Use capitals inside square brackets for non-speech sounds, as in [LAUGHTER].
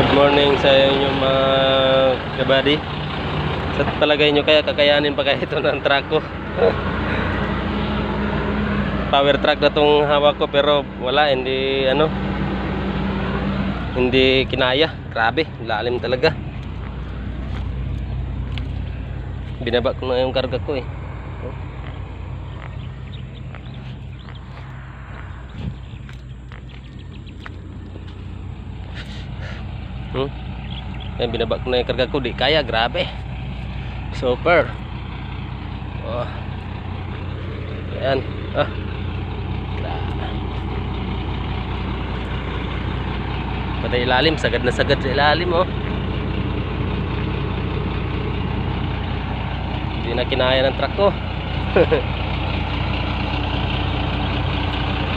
Good morning sa inyo mga kabady Sa palagay nyo kaya kakayanin pa kaya ito ng truck ko? [LAUGHS] Power truck na tong hawak ko pero wala hindi ano Hindi kinaya. Grabe lalim talaga. Binaba ko na yung karga ko eh. Hmm? Yan, binaba ko na yung karga ko. Di kaya, grabe. Super. Oh. Yan. Ah. Patay ilalim. Sagad na sagad sa ilalim, oh. Hindi na kinaya ng truck ko. [LAUGHS]